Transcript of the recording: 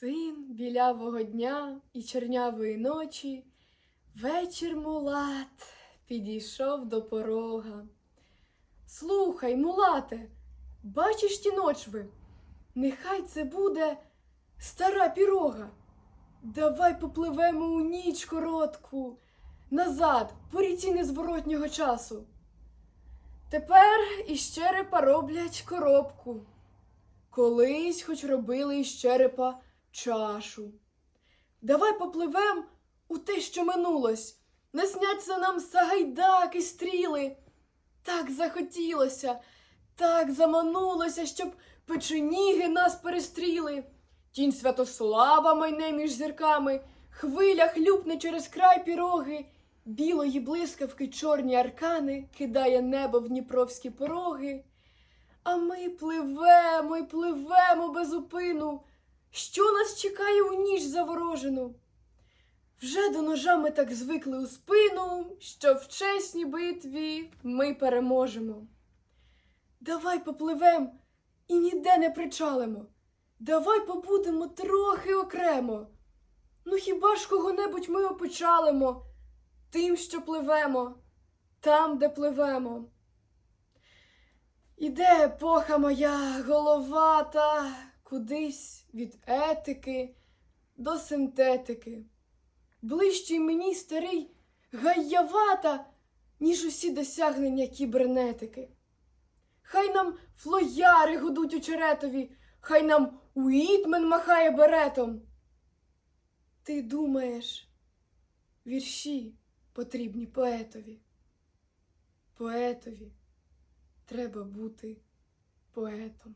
Син білявого дня і чернявої ночі, вечір мулат підійшов до порога. Слухай, мулате, бачиш ті ночви? Нехай це буде стара пірога. Давай попливемо у ніч коротку, назад, по ріці незворотнього часу. Тепер із черепа роблять коробку. Колись хоч робили із черепа чашу. Давай попливем у те, що минулось, не сняться нам сагайдаки, стріли. Так захотілося, так заманулося, щоб печеніги нас перестріли. Тінь Святослава майне між зірками, хвиля хлюпне через край піроги, білої блискавки чорні аркани кидає небо в дніпровські пороги. А ми пливемо й пливемо без упину. Що нас чекає у ніч заворожену? Вже до ножа ми так звикли у спину, що в чесній битві ми переможемо. Давай попливем і ніде не причалимо. Давай побудемо трохи окремо. Ну хіба ж кого-небудь ми опечалимо тим, що пливемо, там, де пливемо. Іде епоха моя головата кудись від етики до синтетики. Ближчий мені старий гаявата, ніж усі досягнення кібернетики. Хай нам флояри гудуть у черетові, хай нам Уітмен махає беретом. Ти думаєш, вірші потрібні поетові. Поетові треба бути поетом.